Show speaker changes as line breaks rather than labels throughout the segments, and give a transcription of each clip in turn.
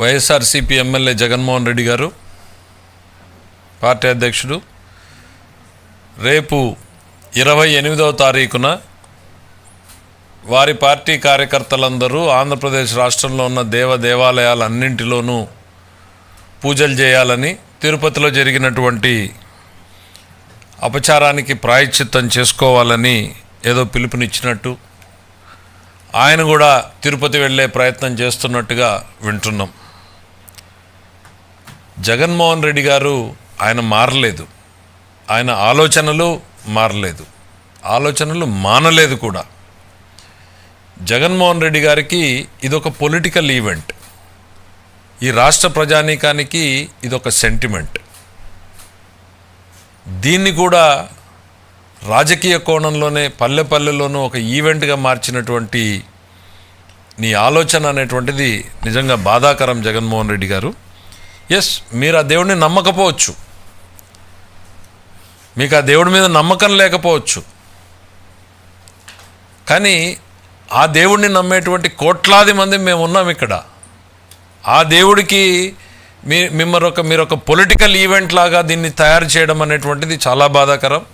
YSRCP MLA Jaganmohan Reddy గారు party అధ్యక్షుడు. రేపు ఇరవై ఎనిమిదవ తారీఖున వారి పార్టీ కార్యకర్తలందరూ ఆంధ్రప్రదేశ్ రాష్ట్రంలో ఉన్న దేవ దేవాలయాలన్నింటిలోనూ పూజలు చేయాలని తిరుపతిలో జరిగినటువంటి అపచారానికి ప్రాయశ్చిత్తం చేసుకోవాలని ఏదో పిలుపునిచ్చినట్టు ఆయన కూడా తిరుపతి వెళ్ళే ప్రయత్నం చేస్తున్నట్టుగా వింటున్నాం. జగన్మోహన్ రెడ్డి గారు ఆయన మారలేదు. ఆయన ఆలోచనలు మారలేదు. ఆలోచనలు మానలేదు కూడా. జగన్మోహన్ రెడ్డి గారికి ఇదొక పొలిటికల్ ఈవెంట్ ఈ రాష్ట్ర ప్రజానీకానికి ఇదొక సెంటిమెంట్ దీన్ని కూడా రాజకీయ కోణంలోనే పల్లె పల్లెలోనూ ఒక ఈవెంట్గా మార్చినటువంటి నీ ఆలోచన అనేటువంటిది నిజంగా బాధాకరం జగన్మోహన్ రెడ్డి గారు. ఎస్ మీరు ఆ దేవుడిని నమ్మకపోవచ్చు. మీకు ఆ దేవుడి మీద నమ్మకం లేకపోవచ్చు. కానీ ఆ దేవుడిని నమ్మేటువంటి కోట్లాది మంది మేము ఉన్నాం ఇక్కడ. ఆ దేవుడికి మీ మిమ్మల్ని ఒక మీరు ఒక పొలిటికల్ ఈవెంట్ లాగా దీన్ని తయారు చేయడం అనేటువంటిది చాలా బాధాకరం.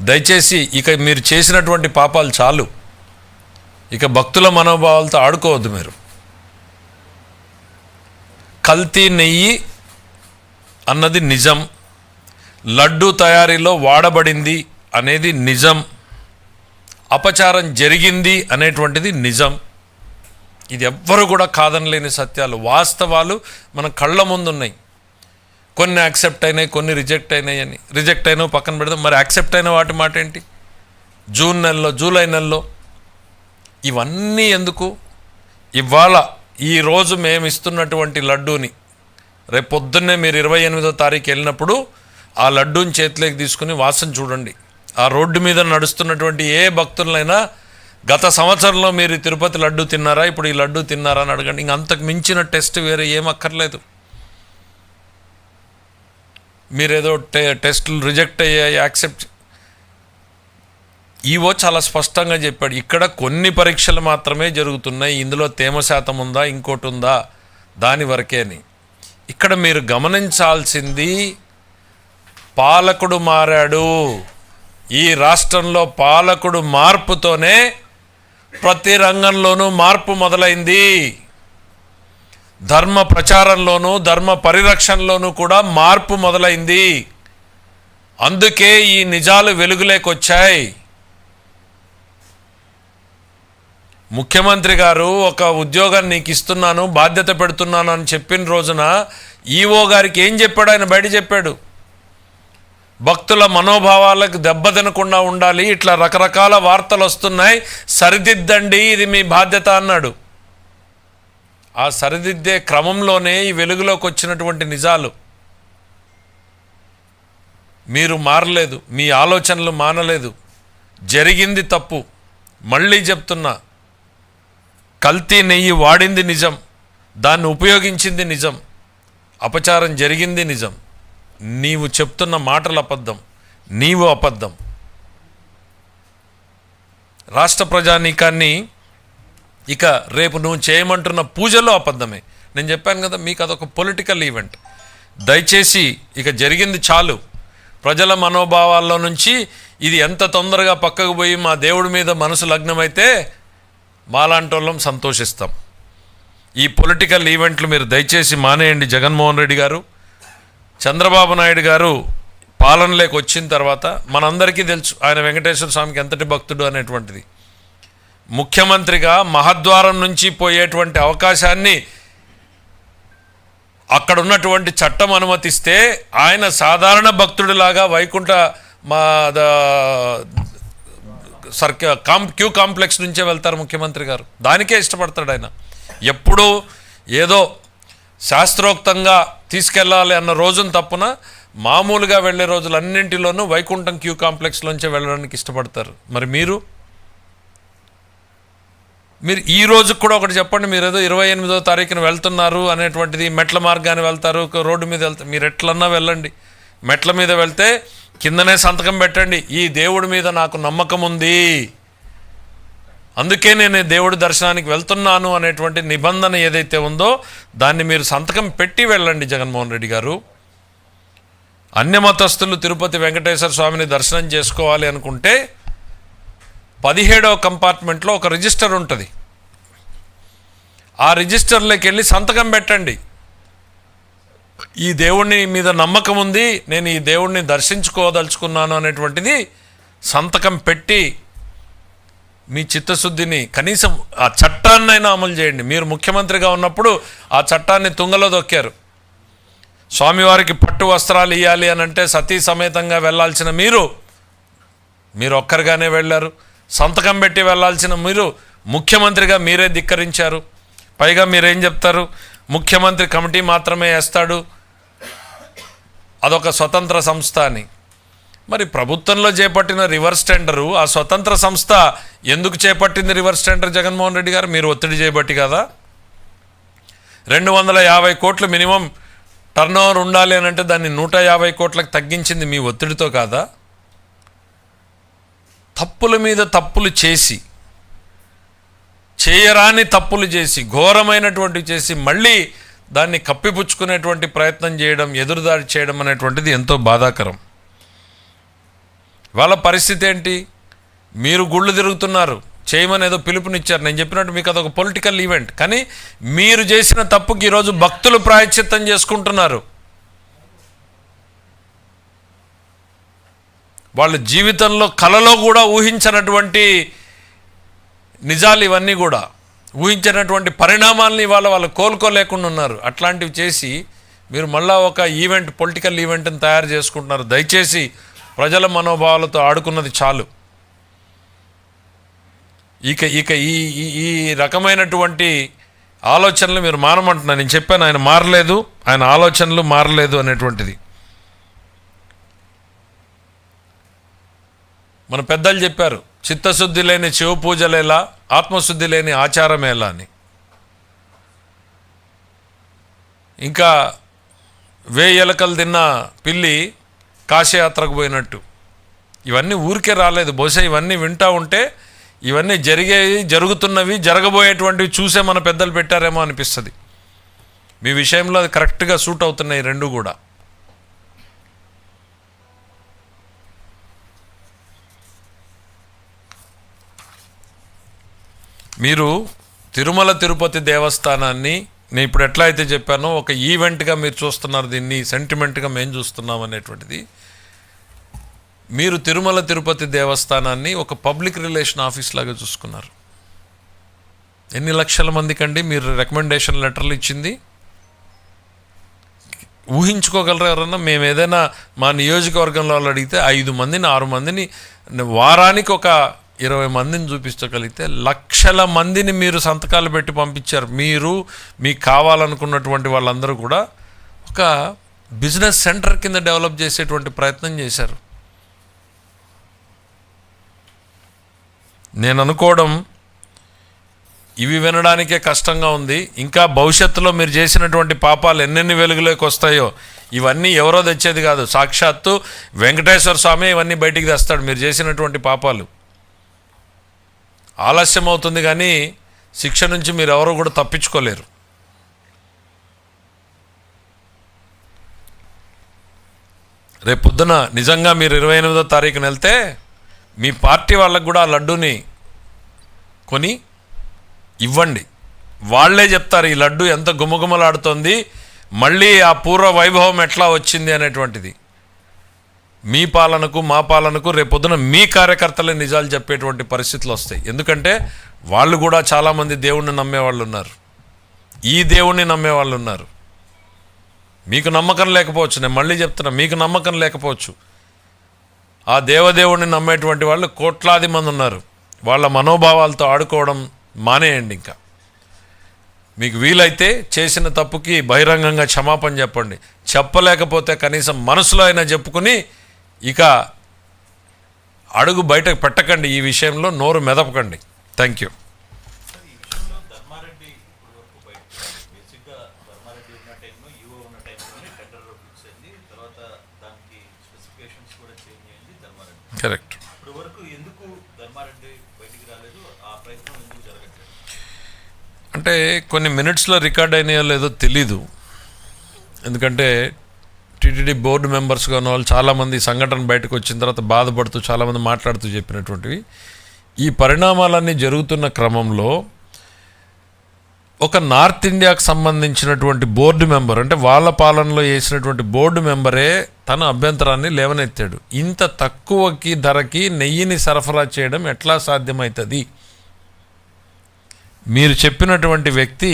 దయచేసి ఇక మీరు చేసినటువంటి పాపాలు చాలు. ఇక భక్తుల మనోభావాలతో ఆడుకోవద్దు మీరు. కల్తీ నెయ్యి అన్నది నిజం. లడ్డు తయారీలో వాడబడింది అనేది నిజం. అపచారం జరిగింది అనేటువంటిది నిజం. ఇది ఎవ్వరు కూడా కాదనలేని సత్యాలు. వాస్తవాలు మన కళ్ళ ముందున్నాయి. కొన్ని యాక్సెప్ట్ అయినాయి కొన్ని రిజెక్ట్ అయినాయి అని. రిజెక్ట్ అయినవి పక్కన పెడదాం. మరి యాక్సెప్ట్ అయిన వాటి మాట ఏంటి? జూన్ నెలలో జూలై నెలలో ఇవన్నీ ఎందుకు? ఇవాళ ఈరోజు మేము ఇస్తున్నటువంటి లడ్డూని రేపు పొద్దున్నే మీరు ఇరవై ఎనిమిదో తారీఖు వెళ్ళినప్పుడు ఆ లడ్డూని చేతిలోకి తీసుకుని వాసన చూడండి. ఆ రోడ్డు మీద నడుస్తున్నటువంటి ఏ భక్తులైనా గత సంవత్సరంలో మీరు తిరుపతి లడ్డు తిన్నారా ఇప్పుడు ఈ లడ్డు తిన్నారా అని అడగండి. ఇంక అంతకు మించిన టెస్ట్ వేరే ఏమక్కర్లేదు అక్కర్లేదు. మీరేదో టె టెస్టులు రిజెక్ట్ అయ్యాయి యాక్సెప్ట్ ఈవో చాలా స్పష్టంగా చెప్పాడు ఇక్కడ కొన్ని పరీక్షలు మాత్రమే జరుగుతున్నాయి ఇందులో తేమ శాతం ఉందా ఇంకోటి ఉందా దాని వరకే అని. ఇక్కడ మీరు గమనించాల్సింది పాలకుడు మారాడు. ఈ రాష్ట్రంలో పాలకుడు మార్పుతోనే ప్రతి రంగంలోనూ మార్పు మొదలైంది. ధర్మ ప్రచారంలోనూ ధర్మ పరిరక్షణలోనూ కూడా మార్పు మొదలైంది. అందుకే ఈ నిజాలు వెలుగులేకొచ్చాయి ముఖ్యమంత్రి గారు ఒక ఉద్యోగాన్ని నీకు ఇస్తున్నాను బాధ్యత పెడుతున్నాను అని చెప్పిన రోజున ఈఓ గారికి ఏం చెప్పాడు ఆయన బయట చెప్పాడు. భక్తుల మనోభావాలకు దెబ్బ తినకుండా ఉండాలి ఇట్లా రకరకాల వార్తలు వస్తున్నాయి సరిదిద్దండి ఇది మీ బాధ్యత అన్నాడు. ఆ సరిదిద్దే క్రమంలోనే ఈ వెలుగులోకి వచ్చినటువంటి నిజాలు. మీరు మారలేదు మీ ఆలోచనలు మానలేదు జరిగింది తప్పు మళ్ళీ చెప్తున్నా. కల్తీ నెయ్యి వాడింది నిజం దాన్ని ఉపయోగించింది నిజం అపచారం జరిగింది నిజం. నీవు చెప్తున్న మాటలు అబద్ధం నీవు అబద్ధం. రాష్ట్ర ప్రజానీకాన్ని ఇక రేపు నువ్వు చేయమంటున్న పూజలో అబద్ధమే. నేను చెప్పాను కదా మీకు అదొక పొలిటికల్ ఈవెంట్ దయచేసి ఇక జరిగింది చాలు. ప్రజల మనోభావాల్లో నుంచి ఇది ఎంత తొందరగా పక్కకు పోయి మా దేవుడి మీద మనసు లగ్నమైతే మాలాంటి వాళ్ళం సంతోషిస్తాం. ఈ పొలిటికల్ ఈవెంట్లు మీరు దయచేసి మానేయండి జగన్మోహన్ రెడ్డి గారు. చంద్రబాబు నాయుడు గారు పాలనలోకి వచ్చిన తర్వాత మనందరికీ తెలుసు ఆయన వెంకటేశ్వర స్వామికి ఎంతటి భక్తుడు అనేటువంటిది. ముఖ్యమంత్రిగా మహద్వారం నుంచి పోయేటువంటి అవకాశాన్ని అక్కడ ఉన్నటువంటి చట్టం అనుమతిస్తే ఆయన సాధారణ భక్తుడిలాగా వైకుంఠ మా సర్క్యూ కాం క్యూ కాంప్లెక్స్ నుంచే వెళ్తారు ముఖ్యమంత్రి గారు. దానికే ఇష్టపడతాడు ఆయన. ఎప్పుడూ ఏదో శాస్త్రోక్తంగా తీసుకెళ్ళాలి అన్న రోజున తప్పున మామూలుగా వెళ్ళే రోజులన్నింటిలోనూ వైకుంఠం క్యూ కాంప్లెక్స్లోంచే వెళ్ళడానికి ఇష్టపడతారు. మరి మీరు? మీరు ఈ రోజు కూడా ఒకటి చెప్పండి. మీరు ఏదో ఇరవై ఎనిమిదో తారీఖున వెళ్తున్నారు అనేటువంటిది మెట్ల మార్గాన్ని వెళ్తారు ఒక రోడ్డు మీద వెళ్తారు. మీరు ఎట్లన్నా వెళ్ళండి. మెట్ల మీద వెళ్తే కిందనే సంతకం పెట్టండి. ఈ దేవుడి మీద నాకు నమ్మకం ఉంది. అందుకే నేను దేవుడి దర్శనానికి వెళ్తున్నాను అనేటువంటి నిబంధన ఏదైతే ఉందో దాన్ని మీరు సంతకం పెట్టి వెళ్ళండి జగన్మోహన్ రెడ్డి గారు. అన్యమతస్థులు తిరుపతి వెంకటేశ్వర స్వామిని దర్శనం చేసుకోవాలి అనుకుంటే పదిహేడవ కంపార్ట్మెంట్లో ఒక రిజిస్టర్ ఉంటుంది. ఆ రిజిస్టర్లోకి వెళ్ళి సంతకం పెట్టండి. ఈ దేవుణ్ణి మీద నమ్మకం ఉంది నేను ఈ దేవుణ్ణి దర్శించుకోదలుచుకున్నాను అనేటువంటిది సంతకం పెట్టి మీ చిత్తశుద్ధిని కనీసం ఆ చట్టాన్నైనా అమలు చేయండి. మీరు ముఖ్యమంత్రిగా ఉన్నప్పుడు ఆ చట్టాన్ని తుంగలో దొక్కారు. స్వామివారికి పట్టు వస్త్రాలు ఇవ్వాలి అని అంటే సతీ సమేతంగా వెళ్ళాల్సిన మీరు మీరు ఒక్కరిగానే వెళ్ళారు. సంతకం పెట్టి వెళ్ళాల్సిన మీరు ముఖ్యమంత్రిగా మీరే ధిక్కరించారు. పైగా మీరేం చెప్తారు? ముఖ్యమంత్రి కమిటీ మాత్రమే వేస్తాడు. అదొక స్వతంత్ర సంస్థ అని. మరి ప్రభుత్వంలో చేపట్టిన రివర్స్ టెండరు ఆ స్వతంత్ర సంస్థ ఎందుకు చేపట్టింది రివర్స్ టెండర్ జగన్మోహన్ రెడ్డి గారు? మీరు ఒత్తిడి చేయబట్టి కదా. రెండు వందల యాభై కోట్లు మినిమం టర్న్ ఓవర్ ఉండాలి అని అంటే దాన్ని నూట యాభై కోట్లకు తగ్గించింది మీ ఒత్తిడితో కాదా? తప్పుల మీద తప్పులు చేసి చేయరాని తప్పులు చేసి ఘోరమైనటువంటి చేసి మళ్ళీ దాన్ని కప్పిపుచ్చుకునేటువంటి ప్రయత్నం చేయడం ఎదురుదాడి చేయడం అనేటువంటిది ఎంతో బాధాకరం. వాళ్ళ పరిస్థితి ఏంటి? మీరు గుళ్ళు తిరుగుతున్నారు చేయమని ఏదో పిలుపునిచ్చారు. నేను చెప్పినట్టు మీకు అదొక పొలిటికల్ ఈవెంట్ కానీ మీరు చేసిన తప్పుకి ఈరోజు భక్తులు ప్రాయశ్చిత్తం చేసుకుంటున్నారు. వాళ్ళ జీవితంలో కలలో కూడా ఊహించినటువంటి నిజాలు ఇవన్నీ కూడా ఊహించినటువంటి పరిణామాలని ఇవాళ వాళ్ళు కోలుకోలేకుండా ఉన్నారు. అట్లాంటివి చేసి మీరు మళ్ళా ఒక ఈవెంట్ పొలిటికల్ ఈవెంట్ని తయారు చేసుకుంటున్నారు. దయచేసి ప్రజల మనోభావాలతో ఆడుకున్నది చాలు. ఇక ఇక ఈ ఈ- ఈ రకమైనటువంటి ఆలోచనలు మీరు మానమంటున్నారు నేను చెప్పాను ఆయన మారలేదు ఆయన ఆలోచనలు మారలేదు అనేటువంటిది. మన పెద్దలు చెప్పారు చిత్తశుద్ధి లేని శివ పూజలేలా ఆత్మశుద్ధి లేని ఆచారమేలా అని. ఇంకా వేయలకలు తిన్న పిల్లి కాశయాత్రకు పోయినట్టు. ఇవన్నీ ఊరికే రాలేదు. బహుశా ఇవన్నీ వింటా ఉంటే ఇవన్నీ జరిగేవి జరుగుతున్నవి జరగబోయేటువంటివి చూసే మన పెద్దలు పెట్టారేమో అనిపిస్తుంది. మీ విషయంలో అది కరెక్ట్గా సూట్ అవుతున్నాయి రెండు కూడా. మీరు తిరుమల తిరుపతి దేవస్థానాన్ని నేను ఇప్పుడు ఎట్లా అయితే చెప్పానో ఒక ఈవెంట్గా మీరు చూస్తున్నారు దీన్ని సెంటిమెంట్గా మేము చూస్తున్నాం అనేటువంటిది. మీరు తిరుమల తిరుపతి దేవస్థానాన్ని ఒక పబ్లిక్ రిలేషన్ ఆఫీస్ లాగా చూసుకున్నారు. ఎన్ని లక్షల మందికండి మీరు రికమెండేషన్ లెటర్లు ఇచ్చింది? ఊహించుకోగలరా ఎవరన్నా? మేము ఏదైనా మా నియోజకవర్గంలో వాళ్ళు అడిగితే ఐదు మందిని ఆరు మందిని వారానికి ఒక ఇరవై మందిని చూపించగలిగితే లక్షల మందిని మీరు సంతకాలు పెట్టి పంపించారు. మీరు మీకు కావాలనుకున్నటువంటి వాళ్ళందరూ కూడా ఒక బిజినెస్ సెంటర్ కింద డెవలప్ చేసేటువంటి ప్రయత్నం చేశారు. నేను అనుకోవడం ఇవి వినడానికే కష్టంగా ఉంది. ఇంకా భవిష్యత్తులో మీరు చేసినటువంటి పాపాలు ఎన్నెన్ని వెలుగులోకి వస్తాయో ఇవన్నీ ఎవరో తెచ్చేది కాదు. సాక్షాత్తు వెంకటేశ్వర స్వామి ఇవన్నీ బయటికి తెస్తాడు. మీరు చేసినటువంటి పాపాలు. ఆలస్యం అవుతుంది కానీ శిక్ష నుంచి మీరు ఎవరు కూడా తప్పించుకోలేరు. రేపు పొద్దున నిజంగా మీరు ఇరవై ఎనిమిదో తారీఖున వెళ్తే మీ పార్టీ వాళ్ళకు కూడా ఆ లడ్డూని కొని ఇవ్వండి. వాళ్ళే చెప్తారు ఈ లడ్డు ఎంత గుమగుమలాడుతోంది మళ్ళీ ఆ పూర్వ వైభవం ఎట్లా వచ్చింది అనేటువంటిది. మీ పాలనకు మా పాలనకు రేపొద్దున మీ కార్యకర్తలే నిజాలు చెప్పేటువంటి పరిస్థితులు వస్తాయి. ఎందుకంటే వాళ్ళు కూడా చాలామంది దేవుణ్ణి నమ్మేవాళ్ళు ఉన్నారు. ఈ దేవుణ్ణి నమ్మేవాళ్ళు ఉన్నారు. మీకు నమ్మకం లేకపోవచ్చు. నేను మళ్ళీ చెప్తున్నా మీకు నమ్మకం లేకపోవచ్చు. ఆ దేవదేవుణ్ణి నమ్మేటువంటి వాళ్ళు కోట్లాది మంది ఉన్నారు. వాళ్ళ మనోభావాలతో ఆడుకోవడం మానేయండి ఇంకా. మీకు వీలైతే చేసిన తప్పుకి బహిరంగంగా క్షమాపణ చెప్పండి. చెప్పలేకపోతే కనీసం మనసులో అయినా చెప్పుకుని ఇక అడుగు బయటకు పెట్టకండి ఈ విషయంలో నోరు మెదపకండి. థ్యాంక్ యూ కరెక్ట్ అంటే కొన్ని మినిట్స్లో రికార్డ్ అయినాయో లేదో తెలీదు. ఎందుకంటే టీటీడీ బోర్డు మెంబర్స్గా ఉన్న వాళ్ళు చాలామంది సంఘటన బయటకు వచ్చిన తర్వాత బాధపడుతూ చాలామంది మాట్లాడుతూ చెప్పినటువంటివి. ఈ పరిణామాలన్నీ జరుగుతున్న క్రమంలో ఒక నార్త్ ఇండియాకు సంబంధించినటువంటి బోర్డు మెంబర్ అంటే వాళ్ళ పాలనలో వేసినటువంటి బోర్డు మెంబరే తన అభ్యంతరాన్ని లేవనెత్తాడు. ఇంత తక్కువకి ధరకి నెయ్యిని సరఫరా చేయడం ఎట్లా సాధ్యమవుతుంది మీరు చెప్పినటువంటి వ్యక్తి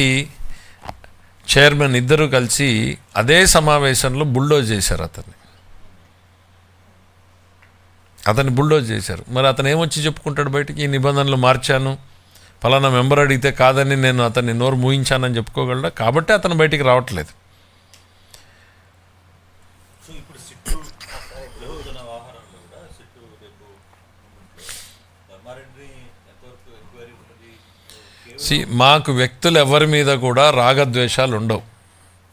చైర్మన్ ఇద్దరు కలిసి అదే సమావేశంలో బుల్డోజ్ చేశారు అతన్ని. అతన్ని బుల్డోజ్ చేశారు. మరి అతను ఏమొచ్చి చెప్పుకుంటాడు బయటికి? ఈ నిబంధనలు మార్చాను. ఫలానా మెంబర్ అడిగితే కాదని నేను అతన్ని నోరు మూయించానని చెప్పుకోగలడా? కాబట్టి అతను బయటికి రావట్లేదు
సో ఇప్పుడు సిట్టు జరుగుతున్న వ్యవహారంలో కూడా సిట్టు రేపు ధర్మారెడ్డి ఎంతవరకు ఎంక్వైరీ ఉంటుంది కేవలం
సి మాకు వ్యక్తులు ఎవరి మీద కూడా రాగద్వేషాలు ఉండవు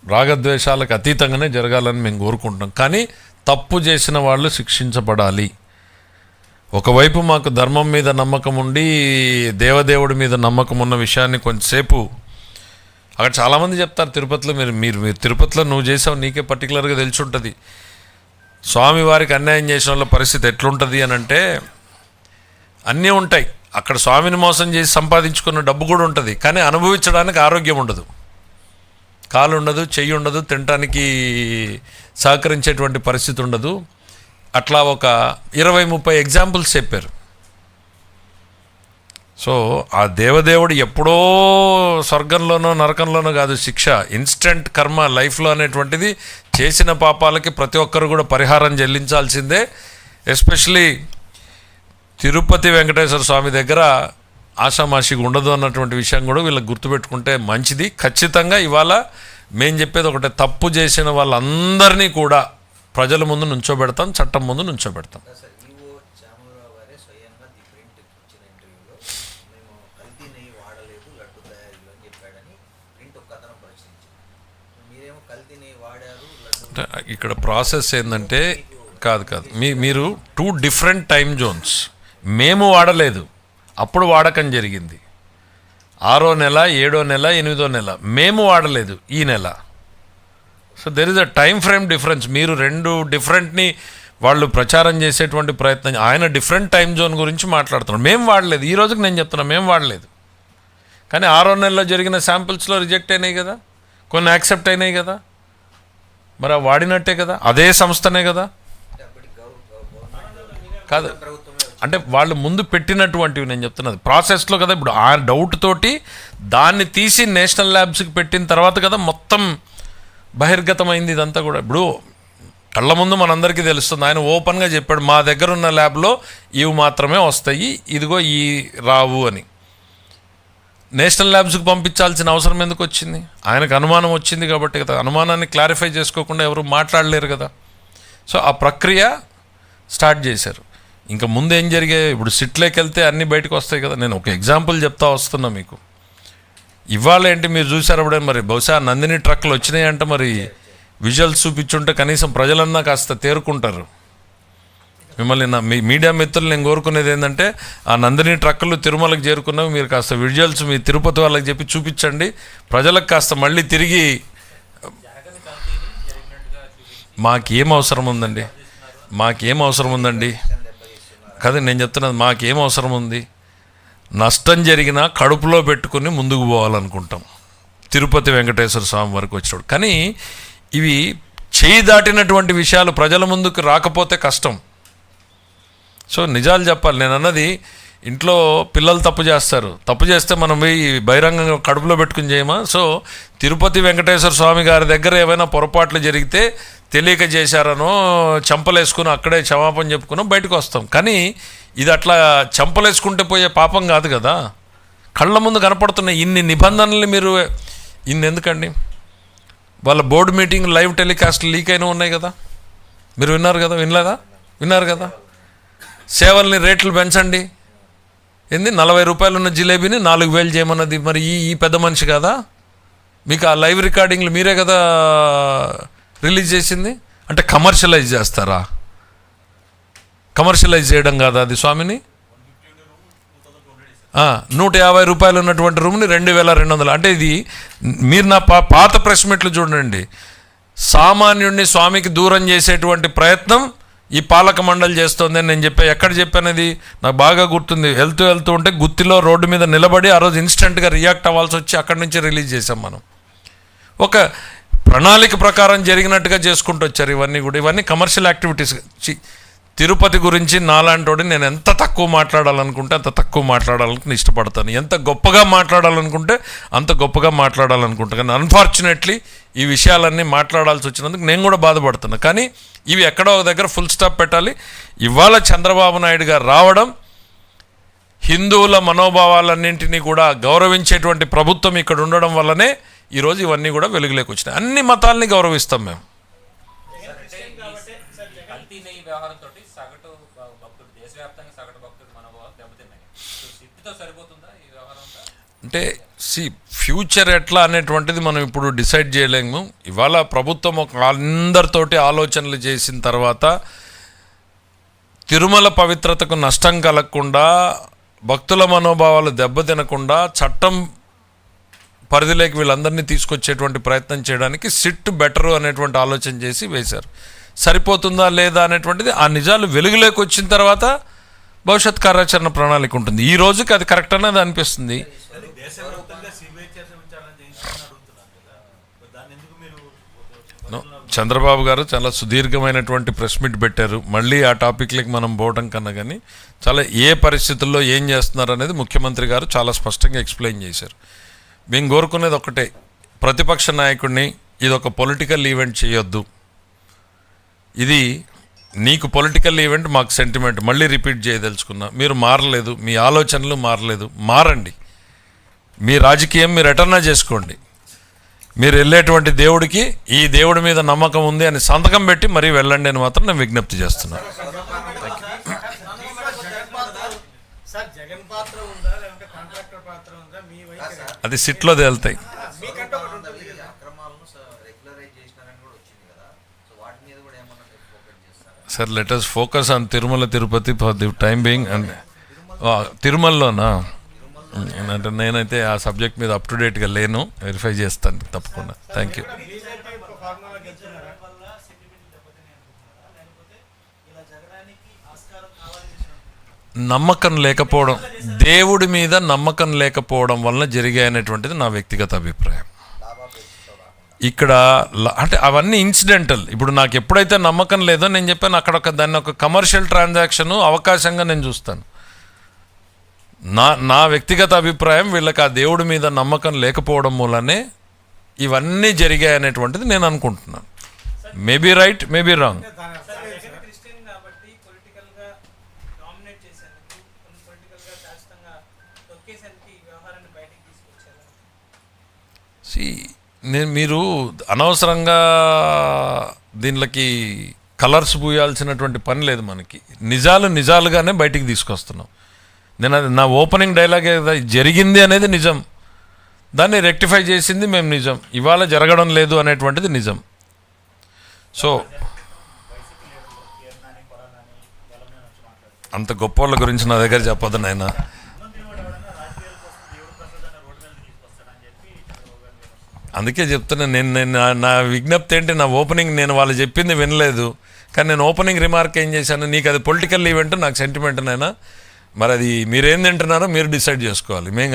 రాగద్వేషాలకు అతీతంగానే జరగాలని మేము కోరుకుంటున్నాం. కానీ తప్పు చేసిన వాళ్ళు శిక్షించబడాలి. ఒకవైపు మాకు ధర్మం మీద నమ్మకం ఉండి దేవదేవుడి మీద నమ్మకం ఉన్న విషయాన్ని కొంచెంసేపు అక్కడ చాలామంది చెప్తారు తిరుపతిలో మీరు మీరు మీరు తిరుపతిలో నువ్వు చేసావు నీకే పర్టికులర్గా తెలిసి ఉంటుంది స్వామివారికి అన్యాయం చేసిన వాళ్ళ పరిస్థితి ఎట్లుంటుంది అని అంటే అన్నీ ఉంటాయి. అక్కడ స్వామిని మోసం చేసి సంపాదించుకున్న డబ్బు కూడా ఉంటుంది కానీ అనుభవించడానికి ఆరోగ్యం ఉండదు. కాలు ఉండదు చెయ్యి ఉండదు తినటానికి సహకరించేటువంటి పరిస్థితి ఉండదు. అట్లా ఒక ఇరవై ముప్పై ఎగ్జాంపుల్స్ చెప్పారు. సో ఆ దేవదేవుడు ఎప్పుడో స్వర్గంలోనో నరకంలోనో కాదు శిక్ష ఇన్స్టెంట్ కర్మ లైఫ్లో అనేటువంటిది చేసిన పాపాలకి ప్రతి ఒక్కరు కూడా పరిహారం చెల్లించాల్సిందే. ఎస్పెషలీ తిరుపతి వెంకటేశ్వర స్వామి దగ్గర ఆషామాషిగా ఉండదు అన్నటువంటి విషయం కూడా వీళ్ళకి గుర్తుపెట్టుకుంటే మంచిది. ఖచ్చితంగా ఇవాళ మేము చెప్పేది ఒకటే తప్పు చేసిన వాళ్ళందరినీ కూడా ప్రజల ముందు నుంచోబెడతాం చట్టం ముందు నుంచోబెడతాం. ఇక్కడ ప్రాసెస్ ఏంటంటే కాదు కాదు. మీ మీరు టూ డిఫరెంట్ టైం జోన్స్. మేము వాడలేదు. అప్పుడు వాడకం జరిగింది. ఆరో నెల ఏడో నెల ఎనిమిదో నెల మేము వాడలేదు ఈ నెల. So there is a time frame difference మీరు రెండు డిఫరెంట్ని వాళ్ళు ప్రచారం చేసేటువంటి ప్రయత్నం ఆయన డిఫరెంట్ టైం జోన్ గురించి మాట్లాడుతున్నాడు మేము వాడలేదు. ఈ రోజుకి నేను చెప్తున్నా మేము వాడలేదు. కానీ ఆరో నెలలో జరిగిన శాంపిల్స్లో రిజెక్ట్ అయినాయి కదా. కొన్ని యాక్సెప్ట్ అయినాయి కదా. మరి వాడినట్టే కదా. అదే సంస్థనే కదా. కాదు. అంటే వాళ్ళు ముందు పెట్టినటువంటివి నేను చెప్తున్నది. ప్రాసెస్లో కదా ఇప్పుడు ఆ డౌట్ తోటి దాన్ని తీసి నేషనల్ ల్యాబ్స్కి పెట్టిన తర్వాత కదా మొత్తం బహిర్గతమైంది ఇదంతా కూడా. ఇప్పుడు కళ్ళ ముందు మనందరికీ తెలుస్తుంది. ఆయన ఓపెన్గా చెప్పాడు మా దగ్గర ఉన్న ల్యాబ్లో ఇవి మాత్రమే వస్తాయి. ఇదిగో ఈ రావు అని. నేషనల్ ల్యాబ్స్కి పంపించాల్సిన అవసరం ఎందుకు వచ్చింది? ఆయనకు అనుమానం వచ్చింది కాబట్టి కదా. అనుమానాన్ని క్లారిఫై చేసుకోకుండా ఎవరు మాట్లాడలేరు కదా. సో ఆ ప్రక్రియ స్టార్ట్ చేశారు. ఇంకా ముందు ఏం జరిగాయి ఇప్పుడు సిట్లోకి వెళ్తే అన్నీ బయటకు వస్తాయి కదా. నేను ఒక ఎగ్జాంపుల్ చెప్తా వస్తున్నా మీకు. ఇవాళ ఏంటి మీరు చూసారు అప్పుడే మరి బహుశా నందిని ట్రక్లు వచ్చినాయంటే మరి విజువల్స్ చూపించుంటే కనీసం ప్రజలన్నా కాస్త తేరుకుంటారు. మిమ్మల్ని నా మీ మీడియా మిత్రులు నేను కోరుకునేది ఏంటంటే ఆ నందిని ట్రక్కులు తిరుమలకు చేరుకున్నవి మీరు కాస్త విజువల్స్ మీ తిరుపతి వాళ్ళకి చెప్పి చూపించండి. ప్రజలకు కాస్త మళ్ళీ తిరిగి మాకేం అవసరం ఉందండి? మాకేం అవసరం ఉందండి? కదా నేను చెప్తున్నది మాకేం అవసరం ఉంది? నష్టం జరిగినా కడుపులో పెట్టుకుని ముందుకు పోవాలనుకుంటాం. తిరుపతి వెంకటేశ్వర స్వామి వరకు వచ్చినప్పుడు కానీ ఇవి చేయి దాటినటువంటి విషయాలు ప్రజల ముందుకు రాకపోతే కష్టం. సో నిజాలు చెప్పాలి. నేను అన్నది ఇంట్లో పిల్లలు తప్పు చేస్తారు. తప్పు చేస్తే మనం పోయి బహిరంగంగా కడుపులో పెట్టుకుని చేయమా? సో తిరుపతి వెంకటేశ్వర స్వామి గారి దగ్గర ఏమైనా పొరపాట్లు జరిగితే తెలియక చేశారనో చంపలేసుకుని అక్కడే క్షమాపణ చెప్పుకుని బయటకు వస్తాం. కానీ ఇది అట్లా చంపలేసుకుంటే పోయే పాపం కాదు కదా. కళ్ళ ముందు కనపడుతున్న ఇన్ని నిబంధనలు మీరు ఇన్ని ఎందుకండి? వాళ్ళ board meeting live telecast leak అయినా ఉన్నాయి కదా. మీరు విన్నారు కదా వినలేదా? విన్నారు కదా. సేవల్ని రేట్లు పెంచండి. ఏంది? నలభై రూపాయలు ఉన్న జిలేబీని నాలుగు వేలు చేయమన్నది. మరి ఈ ఈ పెద్ద మనిషి కదా. మీకు ఆ లైవ్ రికార్డింగ్లు మీరే కదా రిలీజ్ చేసింది? అంటే కమర్షియలైజ్ చేస్తారా? కమర్షియలైజ్ చేయడం కాదా అది స్వామిని? నూట యాభై రూపాయలు ఉన్నటువంటి రూమ్ని రెండు వేల రెండు వందలు. అంటే ఇది మీరు నా పా పాత ప్రెస్ మీట్లు చూడండి. సామాన్యుడిని స్వామికి దూరం చేసేటువంటి ప్రయత్నం ఈ పాలక మండలి చేస్తోంది అని నేను చెప్పా. ఎక్కడ చెప్పానది నాకు బాగా గుర్తుంది. వెళ్తూ వెళ్తూ ఉంటే గుత్తిలో రోడ్డు మీద నిలబడి ఆ రోజు ఇన్స్టెంట్గా రియాక్ట్ అవ్వాల్సి వచ్చి అక్కడి నుంచి రిలీజ్ చేసాం మనం. ఒక ప్రణాళిక ప్రకారం జరిగినట్టుగా చేసుకుంటూ వచ్చారు ఇవన్నీ కూడా. ఇవన్నీ కమర్షియల్ యాక్టివిటీస్ చి- తిరుపతి గురించి నాలాంటి నేను ఎంత తక్కువ మాట్లాడాలనుకుంటే అంత తక్కువ మాట్లాడాలనుకుని ఇష్టపడతాను. ఎంత గొప్పగా మాట్లాడాలనుకుంటే అంత గొప్పగా మాట్లాడాలనుకుంటాను కానీ అన్ఫార్చునేట్లీ ఈ విషయాలన్నీ మాట్లాడాల్సి వచ్చినందుకు నేను కూడా బాధపడుతున్నాను కానీ ఇవి ఎక్కడో ఒక దగ్గర ఫుల్ స్టాప్ పెట్టాలి. ఇవాళ చంద్రబాబు నాయుడు గారు రావడం హిందువుల మనోభావాలన్నింటినీ కూడా గౌరవించేటువంటి ప్రభుత్వం ఇక్కడ ఉండడం వల్లనే ఈరోజు ఇవన్నీ కూడా వెలుగులోకి వచ్చినాయి. అన్ని మతాల్ని గౌరవిస్తాం మేము. అంటే సి ఫ్యూచర్ ఎట్లా అనేటువంటిది మనం ఇప్పుడు డిసైడ్ చేయలేము. ఇవాళ ప్రభుత్వం ఒక అందరితోటి ఆలోచనలు చేసిన తర్వాత తిరుమల పవిత్రతకు నష్టం కలగకుండా భక్తుల మనోభావాలు దెబ్బతినకుండా చట్టం పరిధిలోకి వీళ్ళందరినీ తీసుకొచ్చేటువంటి ప్రయత్నం చేయడానికి సిట్ బెటరు అనేటువంటి ఆలోచన చేసి వేశారు. సరిపోతుందా లేదా అనేటువంటిది ఆ నిజాలు వెలుగులోకి వచ్చిన తర్వాత భవిష్యత్ కార్యాచరణ ప్రణాళిక ఉంటుంది. ఈ రోజుకి అది కరెక్ట్ అనేది అనిపిస్తుంది. చంద్రబాబు గారు చాలా సుదీర్ఘమైనటువంటి ప్రెస్ మీట్ పెట్టారు. మళ్ళీ ఆ టాపిక్లకి మనం పోవడం కన్నా కానీ చాలా ఏ పరిస్థితుల్లో ఏం చేస్తున్నారు అనేది ముఖ్యమంత్రి గారు చాలా స్పష్టంగా ఎక్స్ప్లెయిన్ చేశారు. మేము కోరుకునేది ఒకటే ప్రతిపక్ష నాయకుడిని ఇది ఒక పొలిటికల్ ఈవెంట్ చేయొద్దు. ఇది నీకు పొలిటికల్ ఈవెంట్ మాకు సెంటిమెంట్ మళ్ళీ రిపీట్ చేయదలుచుకున్నా. మీరు మారలేదు మీ ఆలోచనలు మారలేదు. మారండి. మీ రాజకీయం మీరు ఎటర్నా చేసుకోండి. మీరు వెళ్ళేటువంటి దేవుడికి ఈ దేవుడి మీద నమ్మకం ఉంది అని సంతకం పెట్టి మరీ వెళ్ళండి అని మాత్రం నేను విజ్ఞప్తి చేస్తున్నాను
ఏమన్నా ఫోకస్ చేస్తారా?
Sir let us focus on Tirumala Tirupati for the time being and తిరుమలలోనా? అంటే నేనైతే ఆ సబ్జెక్ట్ మీద అప్ టు డేట్గా లేను. వెరిఫై చేస్తాను తప్పకుండా. థ్యాంక్ యూ నమ్మకం లేకపోవడం దేవుడి మీద నమ్మకం లేకపోవడం వలన జరిగాయనేటువంటిది నా వ్యక్తిగత అభిప్రాయం. ఇక్కడ అంటే అవన్నీ ఇన్సిడెంటల్ ఇప్పుడు నాకు ఎప్పుడైతే నమ్మకం లేదో నేను చెప్పాను అక్కడ ఒక దాన్ని ఒక కమర్షియల్ ట్రాన్సాక్షన్ అవకాశంగా నేను చూస్తాను. నా నా వ్యక్తిగత అభిప్రాయం వీళ్ళకి ఆ దేవుడి మీద నమ్మకం లేకపోవడం మూలనే ఇవన్నీ జరిగాయి అనేటువంటిది నేను అనుకుంటున్నాను. మేబీ రైట్ మేబీ రాంగ్
దాని అర్థం ఏంటి సార్?
క్రిస్టియన్ కాబట్టి పొలిటికల్గా డామినేట్ చేసేందుకు కొన్ని పొలిటికల్గా శాశ్వతంగా తొక్కేసేందుకు ఈ వ్యవహారాన్ని బయటికి తీసుకొచ్చారు
సి నేను మీరు అనవసరంగా దీనికి కలర్స్ పూయాల్సినటువంటి పని లేదు మనకి. నిజాలు నిజాలుగానే బయటికి తీసుకొస్తున్నాం. నేను అది నా ఓపెనింగ్ డైలాగ్ జరిగింది అనేది నిజం. దాన్ని రెక్టిఫై చేసింది మేము నిజం. ఇవాళ జరగడం లేదు అనేటువంటిది నిజం. సో అంత గొప్ప వాళ్ళ గురించి నా దగ్గర చెప్పొద్దు నాయన. అందుకే చెప్తున్నా నేను నేను నా- విజ్ఞప్తి ఏంటి నా ఓపెనింగ్ నేను వాళ్ళు చెప్పింది వినలేదు. కానీ నేను ఓపెనింగ్ రిమార్క్ ఏం చేశాను నీకు అది పొలిటికల్ ఈవెంట్ నాకు సెంటిమెంట్ నైనా మరి అది మీరేం తింటున్నారో మీరు డిసైడ్ చేసుకోవాలి. మేము